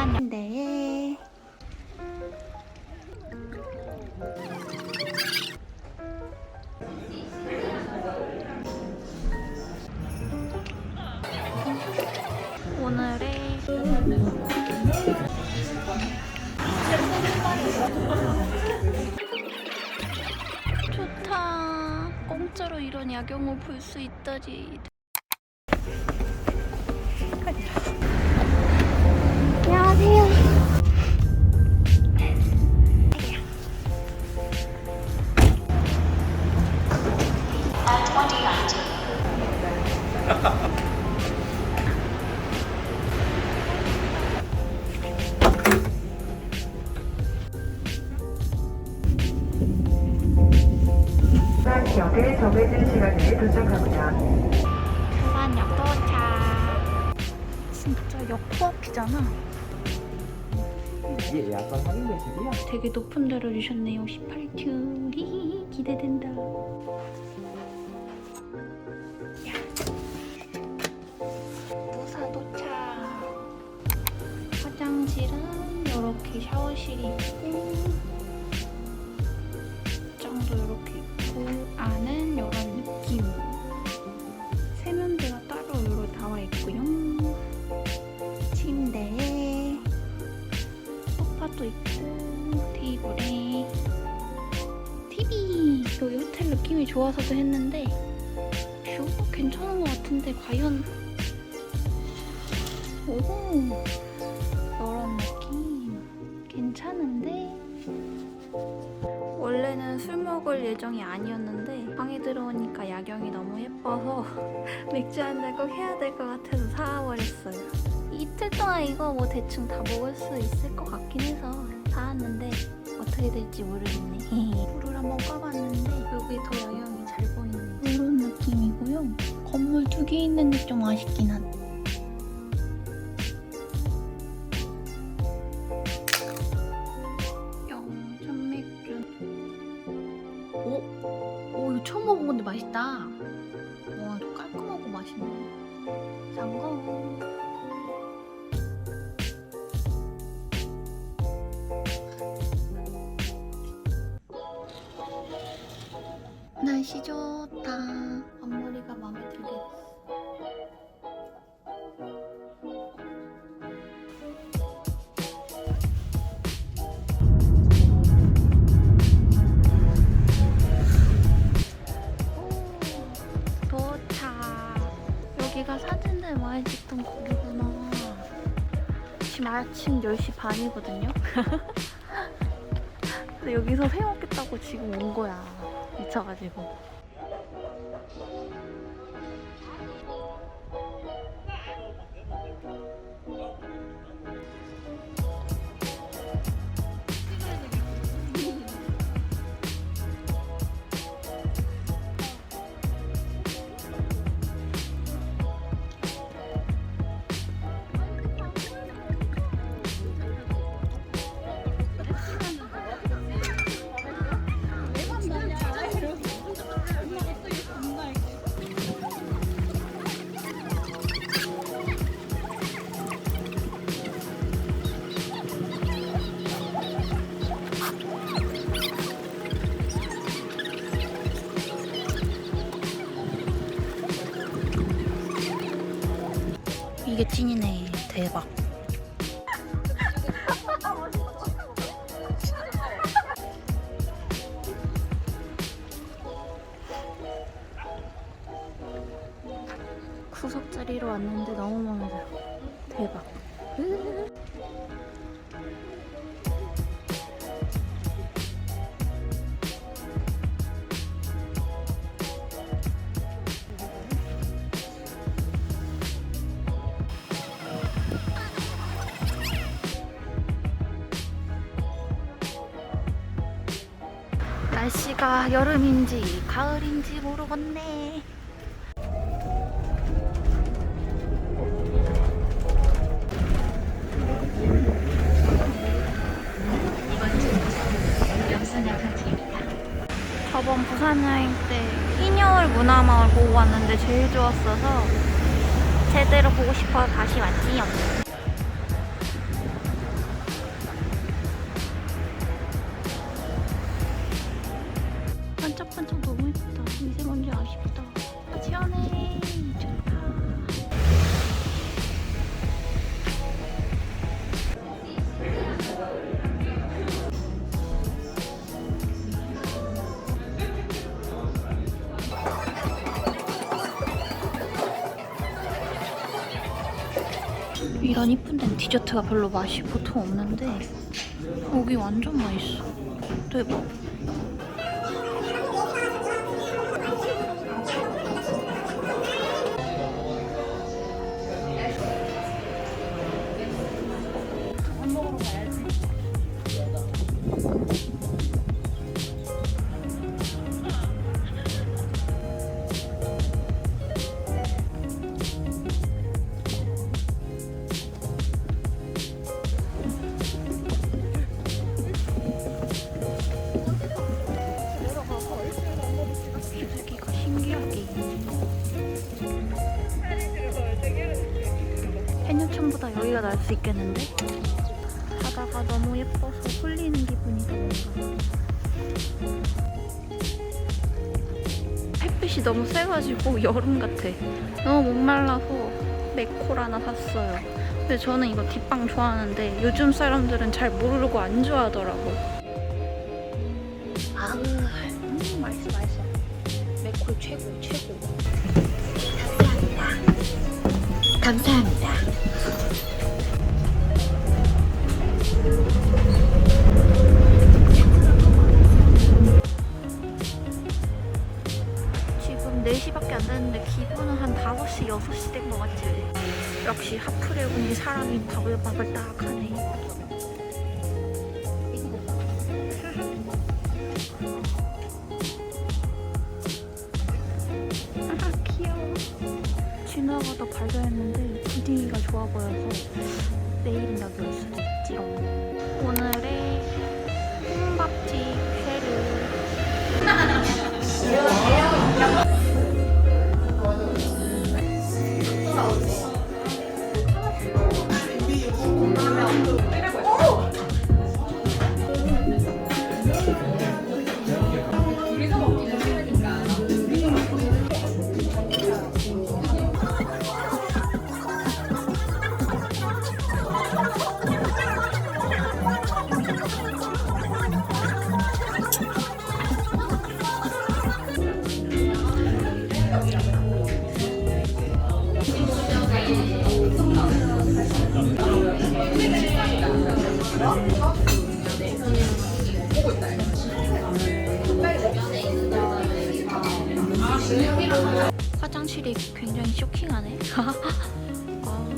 사반인데 오늘의 좋다. 공짜로 이런 야경을 볼 수 있다니. 역 코앞이잖아. 이게 약간 할인 매직이야? 되게 높은 데를 주셨네요. 18층. 히히히, 기대된다. 야. 부사 도착. 화장실은 이렇게 샤워실이 있고, 소파도 있고 테이블에 TV 여기 호텔 느낌이 좋아서도 했는데 뷰가 괜찮은 것 같은데 과연? 오 이런 느낌. 괜찮은데? 원래는 술 먹을 예정이 아니었는데 방에 들어오니까 야경이 너무 예뻐서 맥주 한 잔 꼭 해야 될 것 같아서 사와버렸어요. 이틀 동안 이거 뭐 대충 다 먹을 수 있을 것 같긴 해서 사왔는데 어떻게 될지 모르겠네. 불을 한번 꺼봤는데 여기 더 야경이 잘 보이는 이런 느낌이고요. 건물 두 개 있는 게좀 아쉽긴 한. 영 날씨 좋다. 앞머리가 마음에. 오, 도착. 여기가 사진들 많이 찍던 거기구나. 지금 아침 10시 반이거든요. 근데 여기서 회 먹겠다고 지금 온 거야. 미쳐가지고. 이게 찐이네. 대박. 구석 자리로 왔는데 너무 마음에 들어. 대박. 날씨가 여름인지 가을인지 모르겠네. 저번 부산 여행 때 희녀을 문화마을 보고 왔는데 제일 좋았어서 제대로 보고 싶어 다시 왔지요. 이런 이쁜 데는 디저트가 별로 맛이 보통 없는데 여기 완전 맛있어. 대박. 나을 수 있겠는데? 바다가 너무 예뻐서 홀리는 기분이다 햇빛이 너무 세가지고 여름 같아. 너무 목말라서 맥콜 하나 샀어요. 근데 저는 이거 뒷방 좋아하는데 요즘 사람들은 잘 모르고 안 좋아하더라고. 아우 음, 맛있어 맛있어. 맥콜 최고 최고. 감사합니다. 지금 한 5시, 6시 된 것 같지? 역시 하프레 군이 사람이 바글바글 딱 하네. 아, 귀여워. 지나가다 발견했는데 분위기가 좋아 보여서 여기 올 수도 있지롱. 오늘의 혼밥집 회를 화장실이 굉장히 쇼킹하네. 아,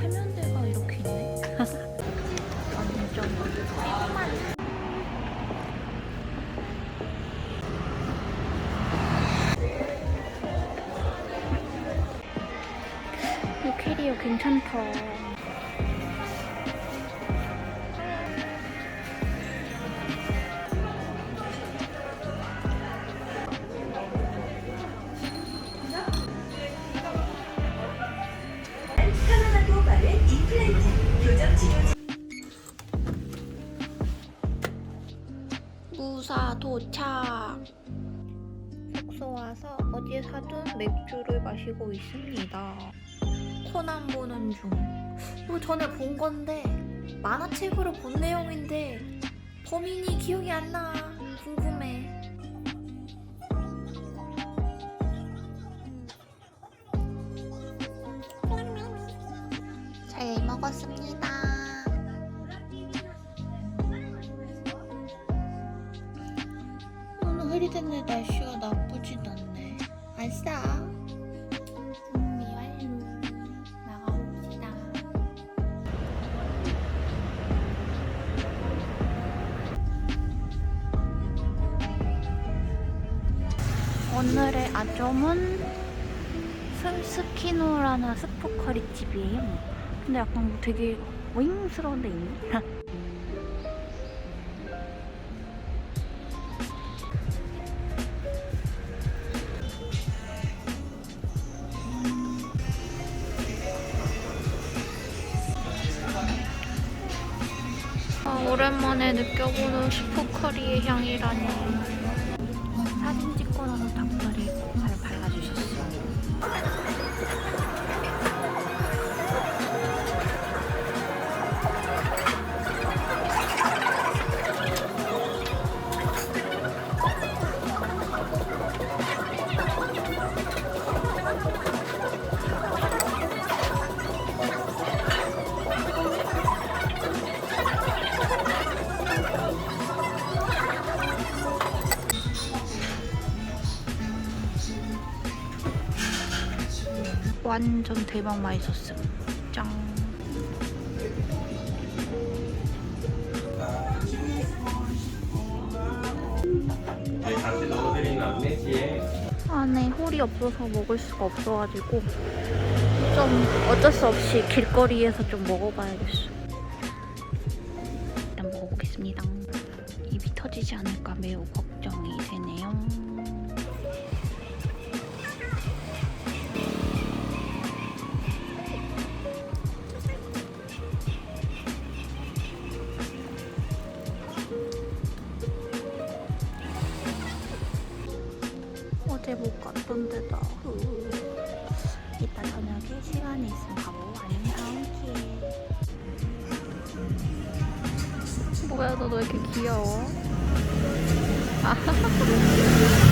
세면대가 이렇게 있네. 완전. 이 캐리어 괜찮다. 도착. 숙소 와서 어디에 사둔 맥주를 마시고 있습니다. 코난 보는 중. 이거 전에 본 건데 만화책으로 본 내용인데 범인이 기억이 안 나. 궁금해. 잘 먹었습니다. 오늘의 아점은 스스키노라는 스포커리 집이에요. 근데 약간 뭐 되게 윙스러운 데 있네. 아, 오랜만에 느껴보는 슈퍼커리의 향이라니. 완전 대박 맛있었음. 짱. 안에 홀이 없어서 먹을 수가 없어가지고 좀 어쩔 수 없이 길거리에서 좀 먹어봐야겠어. 일단 먹어보겠습니다. 입이 터지지 않을까 매우 걱정 어제 못 갔던 데다. 이따 저녁에 시간이 있으면 가보고 아니면 다음 기회에. 뭐야, 너왜 이렇게 귀여워?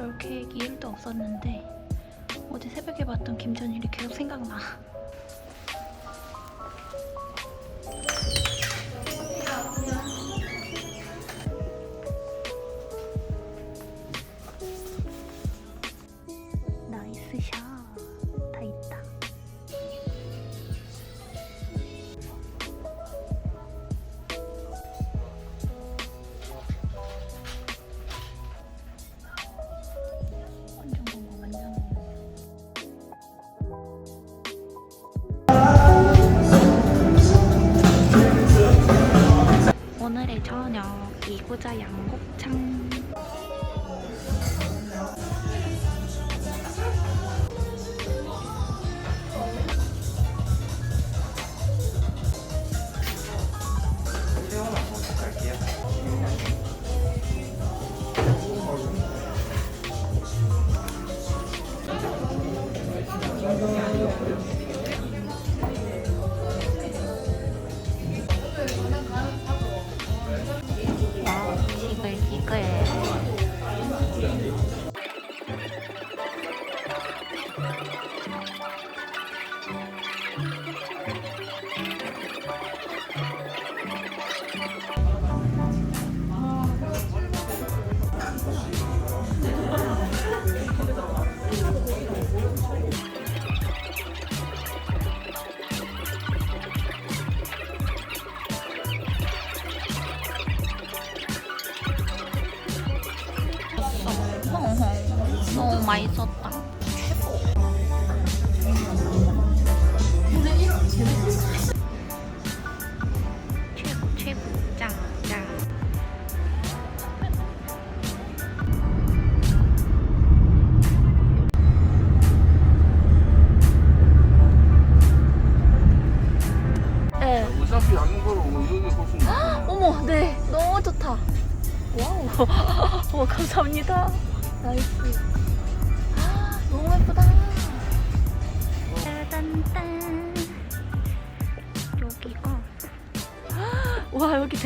획이 1도 없었는데 어제 새벽에 봤던 김전일이 계속 생각나. 오늘의 저녁 이구자 양곱창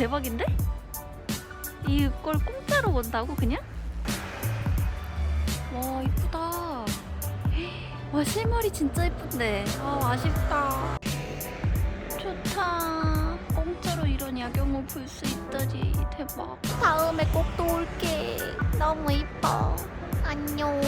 대박인데? 이걸 공짜로 본다고 그냥? 와 이쁘다. 와 실물이 진짜 예쁜데. 아 아쉽다. 좋다. 공짜로 이런 야경을 볼 수 있다니 대박. 다음에 꼭 또 올게. 너무 이뻐. 안녕.